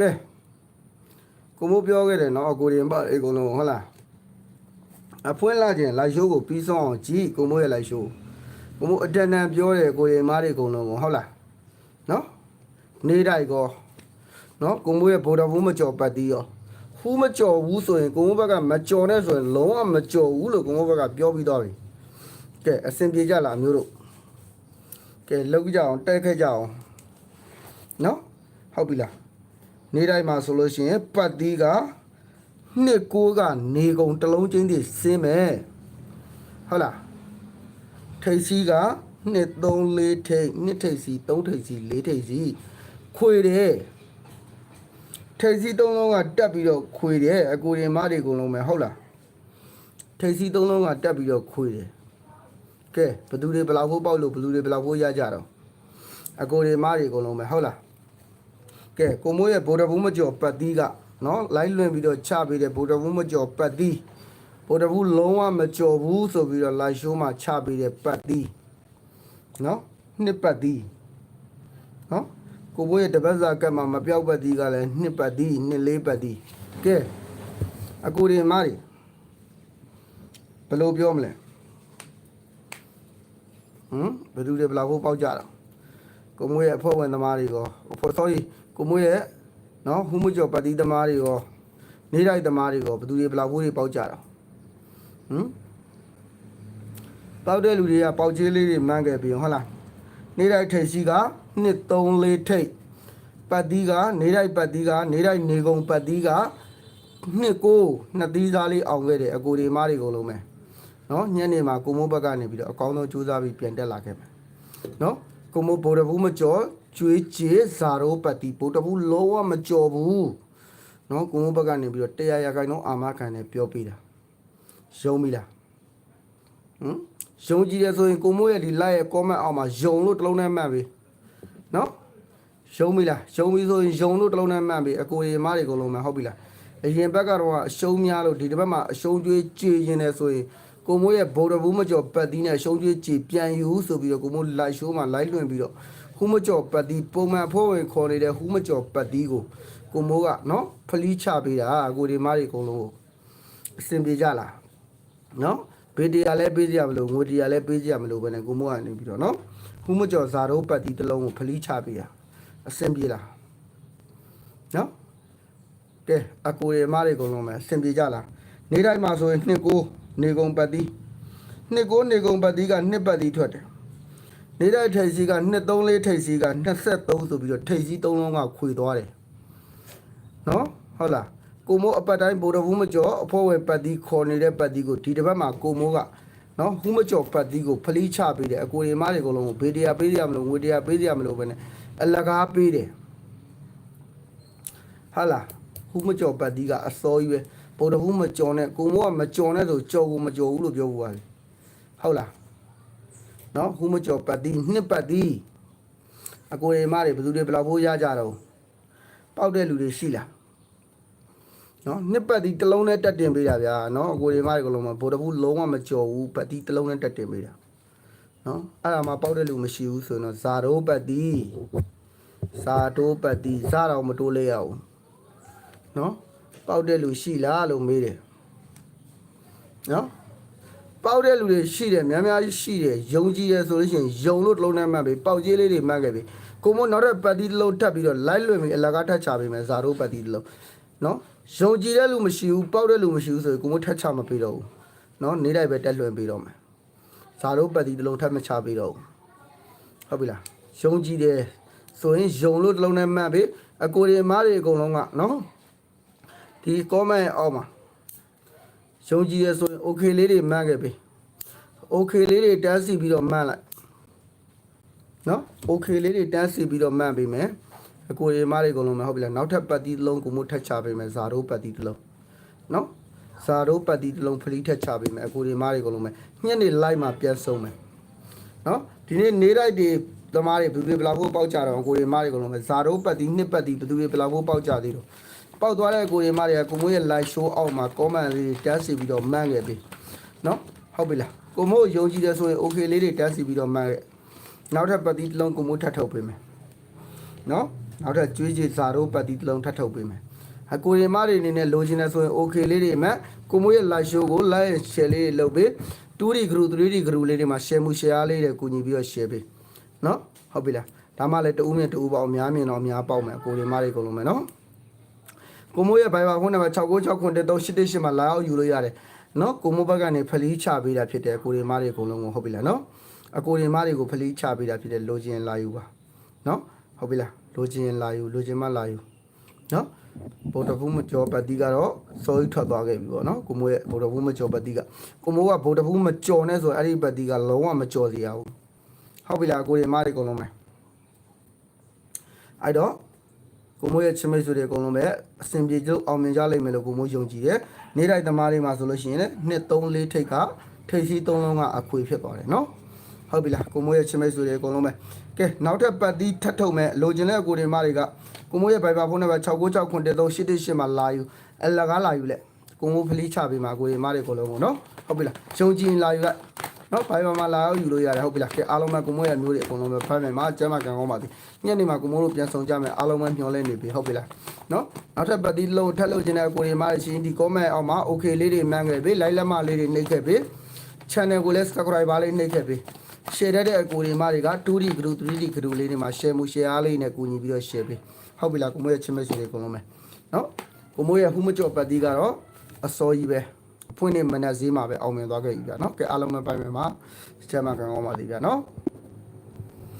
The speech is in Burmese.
ကဲကိုမိုးပြောခဲ့တယ်နော်အကိုရင်ပါအကုန်လုံးဟုတ်လားအဖွင့်လာခြင်းလိုက်ရှိုးကိုပြီးဆုံးအောင်ကြည့်ကိုမိုးရဲ့လိုက်ရှိုးကိုမိုးအတန်တန်ပြောတယ်ကိုရင်မားတွေအကုန်လုံးကိုဟုတ်လားနော်နေတိုက်ကောနော်ကိုမိုးရဲ့ဗိုလ်တော်ဘူးမကြော်ပတ်သေးရောဟူးမကြော်ဘူးဆိုရင်ကိုမိုးဘက်ကမကြော်နဲ့ဆိုရင်လုံးဝမကြော်ဘူးလို့ကိုမိုးဘက်ကပြောပြီးသွားပြီကဲအဆင်ပြေကြလားအမျိုးတို့ကဲလောက်ကြအောင်တိုက်ခဲ့ကြအောင်နော်ဟုတ်ပြီလား နေတိုင်းမှာဆိုလို့ရှိရင်ပတ်သီးကနှစ်ကိုးကနေကုန်တစ်လုံးချင်းတည်းစင်းမယ်ဟုတ်လားထိတ်စီးကနှစ်3 4ထိတ်နှစ်ထိတ်စီ3ထိတ်စီ4ထိတ်စီခွေတယ်ထိတ်စီ3လုံးကတက်ပြီးတော့ခွေတယ်အကိုရင်မတွေအကုန်လုံးပဲဟုတ်လားထိတ်စီ3လုံးကတက်ပြီးတော့ခွေတယ်ကဲဘသူတွေဘယ်လောက်ဖို့ပေါက်လို့ဘလူတွေဘယ်လောက်ဖို့ရကြတော့အကိုရင်မတွေအကုန်လုံးပဲဟုတ်လား ကဲကိုမိုးရဲ့ဗိုလ်တော်ဘူးမကျော်ပတ်သီးကနော်လိုက်လွင်ပြီးတော့ချပေးတဲ့ဗိုလ်တော်ဘူးမကျော်ပတ်သီးဗိုလ်တော်ဘူးလုံးဝမကျော်ဘူးဆိုပြီးတော့လိုက်ရှိုးမှာချပေးတဲ့ပတ်သီးနော်နှစ်ပတ်သီးနော်ကိုမိုးရဲ့တပတ်စာကတ်မှာမပြောက်ပတ်သီးကလည်းနှစ်ပတ်သီးနှစ်လေးပတ်သီးကဲအကူဒီမားတွေဘယ်လိုပြောမလဲဟမ်ဘယ်သူတွေဘယ်လောက်ဖို့ပေါက်ကြတော့ကိုမွေးရဲ့အဖွဲ့ဝင်သမားတွေရောအဖွဲ့ sorry ကိုမွေးရဲ့နော်ဟူးမကျော်ပါတီသမားတွေရောနေတိုင်းသမားတွေရောဘယ်သူတွေဘယ်လောက်ဘိုးတွေပေါက်ကြတော့ဟမ်ပေါက်တဲ့လူတွေကပေါက်ချေးလေးတွေမှန်းခဲ့ပြီဟုတ်လားနေတိုင်းထိတ်စီက2 3 4ထိတ်ပတ်တီးကနေတိုင်းပတ်တီးကနေတိုင်းနေကုန်ပတ်တီးကနှစ်ကိုနှစ်သီးသားလေးအောင်ခဲ့တယ်အကိုဒီမားတွေအကုန်လုံးပဲနော်ညနေမှာကိုမိုးဘက်ကနေပြီးတော့အကောင်းဆုံးစူးစမ်းပြီးပြန်တက်လာခဲ့မယ်နော်ကိုမိုးဗိုလ်တဘူးမကြော် ကျွေးကျေဇာရောပတ်တီဗိုလ်တဘူးလောဝမကြော်ဘူးနော်ကိုမိုးဘက်ကနေပြီးတော့တရားရခိုင်တော့အာမခံနဲ့ပြောပြတာယုံပြီလားဟမ်ယုံကြည်တယ်ဆိုရင်ကိုမိုးရဲ့ဒီ like ရဲ့ comment အောက်မှာယုံလို့တစ်လုံးနဲ့မှတ်ပြီနော်ယုံပြီလားယုံပြီဆိုရင်ယုံလို့တစ်လုံးနဲ့မှတ်ပြီအကိုရီမားတွေအကုန်လုံးမှဟုတ်ပြီလားအရင်ဘက်ကတော့အရှုံးများလို့ဒီတစ်ဘက်မှာအရှုံးကျွေးကြည်ရင်လည်းဆိုရင်ကိုမိုးရဲ့ဘော်ဒဘူးမကျော်ပတ်တီးနဲ့ရှုံးကျွေးကြည်ပြန်ယူဆိုပြီးတော့ကိုမိုးလိုက်ရှိုးမှာလိုက်လွင်ပြီးတော့ ဟူးမကျော်ပတ်တီးပုံမှန်ဖို့ဝင်ခေါ်နေတဲ့ဟူးမကျော်ပတ်တီးကိုကိုမိုးကနော်ဖလီချပေးတာကိုဒီမားတွေအကုန်လုံးကိုအဆင်ပြေကြလားနော်ဘေးတရားလည်းပေးကြရမလို့ငွေတရားလည်းပေးကြရမလို့ပဲနဲ့ကိုမိုးကနေပြီးတော့နော်ဟူးမကျော်ဇာတော့ပတ်တီးတစ်လုံးကိုဖလီချပေးတာအဆင်ပြေလားနော်ကဲအကိုရီမားတွေအကုန်လုံးပဲအဆင်ပြေကြလားနေတိုင်းမှာဆိုရင်နှစ်ကိုနေကုန်ပတ်တီးနှစ်ကိုနေကုန်ပတ်သီးကနှစ်ပတ်သီးထွက်တယ် နေတိုင်းထိတ်စီကနှစ်သုံးလေးထိတ်စီက23ဆိုပြီးတော့ထိတ်စီသုံးလုံးကခွေသွားတယ်နော်ဟုတ်လားကိုမိုးအပတ်တိုင်းဗိုလ်တော်ဘူးမကျော်အဖို့ဝယ်ပတ်သီးခေါ်နေတဲ့ပတ်သီးကိုဒီတစ်ပတ်မှာကိုမိုးကနော်ဟူးမကျော်ပတ်သီးကိုဖလီချပေးတယ်အကိုရီမားတွေအကုန်လုံးကိုဘေးတရားပေးရမလို့ငွေတရားပေးရမလို့ပဲနဲ့အလကားပေးတယ်ဟာလားဟူးမကျော်ပတ်သီးကအစောကြီးပဲဗိုလ်တော်ဘူးမကျော်နဲ့ကိုမိုးကမကျော်နဲ့ဆိုကြော်ကိုမကျော်ဘူးလို့ပြောဘူးပါလေဟုတ်လား နော်ဟူးမကျော်ပတ်တီနှစ်ပတ်တီအကိုရေမတွေဘယ်သူတွေဘယ်လောက်ဖို့ရကြတော့ပေါက်တဲ့လူတွေရှိလားနော်နှစ်ပတ်တီတစ်လုံးနဲ့တက်တင်ပေးတာဗျာနော်အကိုရေမတွေကလုံးမဗိုလ်တဘူးလုံးဝမကျော်ဘူးပတ်တီတစ်လုံးနဲ့တက်တင်ပေးတာနော်အဲ့ဒါမှပေါက်တဲ့လူမရှိဘူးဆိုရင်တော့ဇာတိုးပတ်တီဇာတိုးပတ်တီဇာတော့မတိုးလဲရအောင်နော်ပေါက်တဲ့လူရှိလားလို့မေးတယ်နော် ပေါက်တဲ့လူတွေရှိတယ်များများကြီးရှိတယ်ယုံကြည်တယ်ဆိုလို့ရှိရင်ယုံလို့တစ်လုံးနဲ့မှတ်ပြီပေါက်ကြီးလေးတွေမှတ်ခဲ့ပြီကိုမို့နောက်တဲ့ပတ်တီတစ်လုံးထပ်ပြီးတော့လိုက်လွင်ပြီးအလကားထပ်ချပေးမယ်ဇာတို့ပတ်တီတစ်လုံးနော်ယုံကြည်တဲ့လူမရှိဘူးပေါက်တဲ့လူမရှိဘူးဆိုရင်ကိုမို့ထပ်ချမပေးတော့ဘူးနော်နေတိုင်းပဲတက်လွင်ပေးတော့မယ်ဇာတို့ပတ်တီတစ်လုံးထပ်မချပေးတော့ဘူးဟုတ်ပြီလားယုံကြည်တယ်ဆိုရင်ယုံလို့တစ်လုံးနဲ့မှတ်ပြီအကိုရီမားတွေအကုန်လုံးကနော်ဒီ comment အောက်မှာ ယုံကြည်ရဆိုရင် okay လေးတွေမှတ်ခဲ့ပြီ okay လေးတွေတန်းစီပြီးတော့မှတ်လိုက်နော် okay လေးတွေတန်းစီပြီးတော့မှတ်ပေးမယ်အကိုရေမတွေအကုန်လုံးမှဟုတ်ပြီလားနောက်ထပ်ပတ်တီတစ်လုံးကိုမို့ထပ်ချပေးမယ်ဇာတို့ပတ်တီတစ်လုံးနော်ဇာတို့ပတ်တီတစ်လုံးဖလီထပ်ချပေးမယ်အကိုရေမတွေအကုန်လုံးပဲညနေ live မှာပြန်ဆုံးမယ်နော်ဒီနေ့နေလိုက်တွေသမားတွေဘယ်သူတွေဘယ်လောက်ဖို့ပေါက်ကြတော့အကိုရေမတွေအကုန်လုံးပဲဇာတို့ပတ်တီနှစ်ပတ်တီဘယ်သူတွေဘယ်လောက်ဖို့ပေါက်ကြသေးတော့ ပေါက်သွားတဲ့ကိုရီမတွေကကိုမိုးရဲ့ live show အောက်မှာ comment လေးတွေတက်စီပြီးတော့မှန်းခဲ့ပြီနော်ဟုတ်ပြီလားကိုမိုးယုံကြည်တယ်ဆိုရင် okay လေးတွေတက်စီပြီးတော့မှန်းခဲ့နောက်ထပ်ပတ်တီတစ်လုံးကိုမိုးထပ်ထုတ်ပေးမယ်နော်နောက်ထပ်ကျွေးကြည်စာတို့ပတ်တီတစ်လုံးထပ်ထုတ်ပေးမယ်အကိုရီမတွေအနေနဲ့လိုချင်တယ်ဆိုရင် okay လေးတွေမှကိုမိုးရဲ့ live show ကို live share လေးတွေလုပ်ပေး 2D group 3D group လေးတွေမှာ share မှု share လေးတွေကူညီပြီးတော့ share ပေးနော်ဟုတ်ပြီလားဒါမှလည်းတူးမြင့်တူးပေါ့အများမြင်တော့အများပေါက်မယ်အကိုရီမတွေအကုန်လုံးမယ်နော် ကိုမိုးရဲ့ Viber ဖုန်းနံပါတ်69693888မှာလာရောက်ယူလို့ရတယ်နော်ကိုမိုးဘက်ကနေဖလီးချပေးတာဖြစ်တယ်ကိုရီမားတွေအကုန်လုံးကိုဟုတ်ပြီလားနော်အကိုရီမားတွေကိုဖလီးချပေးတာဖြစ်တယ်လိုချင်လာယူပါနော်ဟုတ်ပြီလားလိုချင်လာယူလိုချင်မှလာယူနော်ဗုဒ္ဓဘုမကျော်ပတ်တိကတော့စောကြီးထွက်သွားခဲ့ပြီပေါ့နော်ကိုမိုးရဲ့ဗုဒ္ဓဘုမကျော်ပတ်တိကကိုမိုးကဗုဒ္ဓဘုမကျော်နဲ့ဆိုအဲ့ဒီပတ်တိကလုံးဝမကျော်စီရဘူးဟုတ်ပြီလားကိုရီမားတွေအကုန်လုံးပဲအဲ့တော့ ကိုမိုးရဲ့ချစ်မိတ်ဆွေတွေအကုန်လုံးပဲအစဉ်ပြေကျုပ်အောင်မြင်ကြလိမ့်မယ်လို့ကိုမိုးယုံကြည်တယ်။နေ့တိုင်းသမားတွေမှာဆိုလို့ရှိရင်လည်းနှစ်3 4ထိတ်ကထိတ်စီး3လုံးကအခွေဖြစ်သွားတယ်နော်။ဟုတ်ပြီလားကိုမိုးရဲ့ချစ်မိတ်ဆွေတွေအကုန်လုံးပဲ။ကဲနောက်ထပ်ပတ်တီးထပ်ထုတ်မယ်လိုချင်တဲ့ကိုတွေမတွေကကိုမိုးရဲ့ Viber ဖုန်းနံပါတ်69693888မှာလာယူအလကားလာယူလက်ကိုမိုးဖလီးချပေးမှာကိုတွေမတွေအကုန်လုံးကိုနော်။ဟုတ်ပြီလား။ယုံကြည်ရင်လာယူလိုက်။ နော်ဘိုင်ဘာမှာလာရောက်ယူလို့ရတယ်ဟုတ်ပြီလားကဲအားလုံးပဲကိုမိုးရဲ့မျိုးတွေအကုန်လုံးပဲဖမ်းမယ်မှာကျမ်းမာကံကောင်းပါသည်ညနေမှာကိုမိုးတို့ပြန်ဆောင်ကြမယ်အားလုံးပဲမျှော်လင့်နေပြီဟုတ်ပြီလားနော်နောက်ထပ်ပတ်တီးလုံးထပ်လို့ခြင်းတဲ့ကိုရီမားရှင်ဒီ comment အောက်မှာ okay လေးတွေမှန်းခဲ့ပြီ like လက်မလေးတွေနှိပ်ခဲ့ပြီ channel ကိုလည်း subscribe ပါလေးနှိပ်ခဲ့ပြီ share တဲ့အကိုရီမားတွေက 2D group 3D group လေးတွေမှာ share မှု share အားလေးနဲ့ကူညီပြီးတော့ share ပြီဟုတ်ပြီလားကိုမိုးရဲ့ချစ်မဲ့ဆွေတွေအကုန်လုံးပဲနော်ကိုမိုးရဲ့ဟူးမကျော်ပတ်တီးကတော့အစောကြီးပဲ ဖွင့်နေမနက်ဈေးမှာပဲအောင်မြင်သွားခဲ့ပြီဗျာနော်ကဲအားလုံးပဲပိုင်မယ်မှာကျမ်းမာကံကောင်းပါသည်ဗျာနော်